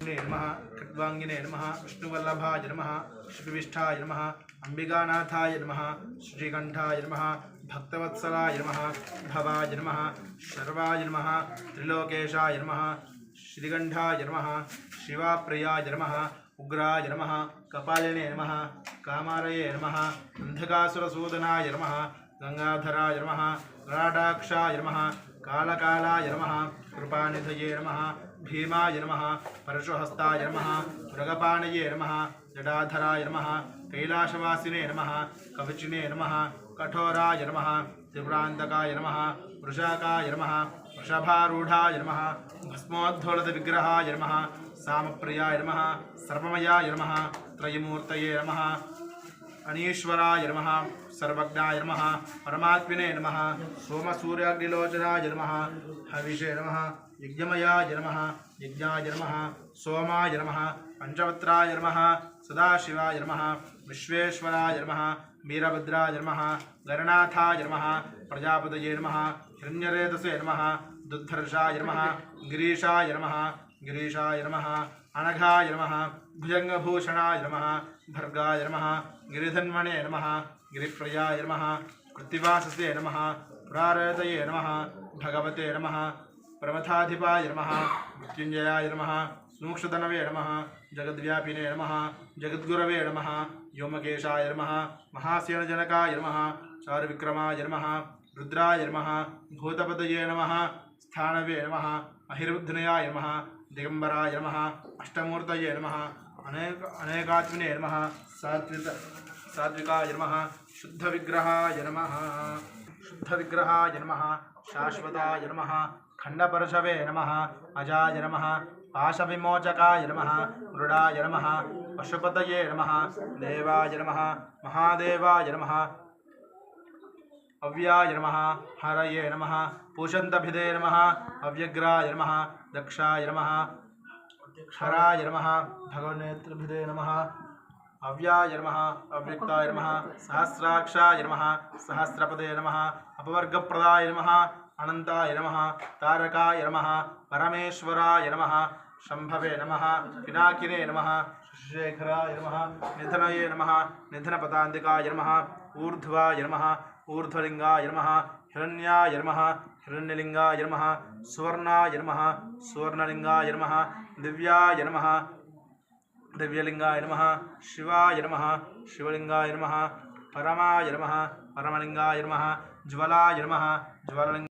నమ ఖడ్వాంగినే నమ విష్ణువల్లభాయ నమ శ్రీవిష్ఠాయ నమ అంబికానాథాయ నమ శ్రీకంఠాయ నమ భక్తవత్సలాయ నమ భవాయ నమ శర్వాయ నమ త్రిలోకేశాయ నమ శ్రీగంఠాయ నమ శివాప్రియాయ నమ ఉగ్రాయ నమ కపాలినే నమ కామారయే నమ అంధకాసురసూదనాయ నమ గంగాధరాయ నమ గరాడాక్షాయ నమ कालकालाय नमः, कृपानिधये नमः, भीमाय नमः, परशुहस्ताय नमः, मृगपाणये नमः जडाधराय नमः, कैलाशवासिने नमः, कवचिने नमः, कठोराय नमः, त्रिपुरान्तकाय नमः, वृषाकाय नमः, वृषभारूढाय नमः, भस्मोद्धोलितविग्रहाय नमः, सामप्रियाय नमः, सर्वमयाय नमः, त्रयमूर्तये नमः अनीश्वराय नमः, सर्वज्ञाय नमः, परमात्मने नमः, सोमसूर्याग्निलोचनाय नमः, हविषे नमः, यज्ञमयाय नमः, यज्ञाय नमः, सोमाय नमः, पञ्चवत्राय नमः, सदाशिवाय नमः, विश्वेश्वराय नमः वीरभद्राय नमः, गणनाथाय नमः, प्रजापतये नमः हिरण्यरेतसे नमः दुर्धर्षाय नमः, गिरीशाय नमः गिरीशाय नमः అనఘాయ నమ భుజంగభూషణాయ నమ భర్గాయ నమ గిరిధన్వణే నమ గిరిప్రయాయ నమ కృత్తివాససే నమ పురారతయే నమ భగవతే నమ ప్రమథాధిపాయ నమ మృత్యుంజయాయ నమ సూక్ష్మధనవే నమ జగద్వ్యాపినే నమ జగద్గురవే నమ వ్యోమకేశాయ నమ మహాసేనజనకాయ నమ చారువిక్రమాయ నమ రుద్రాయ నమ భూతపతయే నమ स्थानवे नम। अहिर्बुद्धनयाय नम। दिगंबराय नम। अष्टमूर्त नम। अनेक, अनेकात्मने नम। सात्विक, सात्विकाय नम। शुद्धविग्रहाय नम। शुद्धविग्रहाय नम। शाश्वताय नम। खंडपरशवे नम। अजा नम। पाशविमोचकाय नम। मृडाय नम। पशुपत नम। देवाय नम। महादेवाय नम। अव्याय नम, हरये नम पूषंतभिदे नम, अव्यग्रय नम दक्षा नम क्षराय नम भगवनेत्रभिदे नम, अव्याय नम अव्यक्ताय नम, सहस्राक्षाय नम, सहस्रपदे नम, अपवर्गप्रदाय नम अनंताय नम, तारकाय नम, परमेश्वराय नम शंभवे नम, पिनाकिने नम, शशिशेखराय नम निधनये नम निधनपतांतिकाय नम, ऊर्ध्वाय नम ஊர்தலிங்காய நம ஹிரண்யாய நம ஹிரண்யலிங்காய நம சுவர்ணாய நம சுவர்ணலிங்காய நம திவ்யாய நம திவ்யலிங்காய நம சிவாய நம சிவலிங்காய நம பரமாய நம பரமலிங்காய நம ஜுவலாய நம ஜுவலலிங்க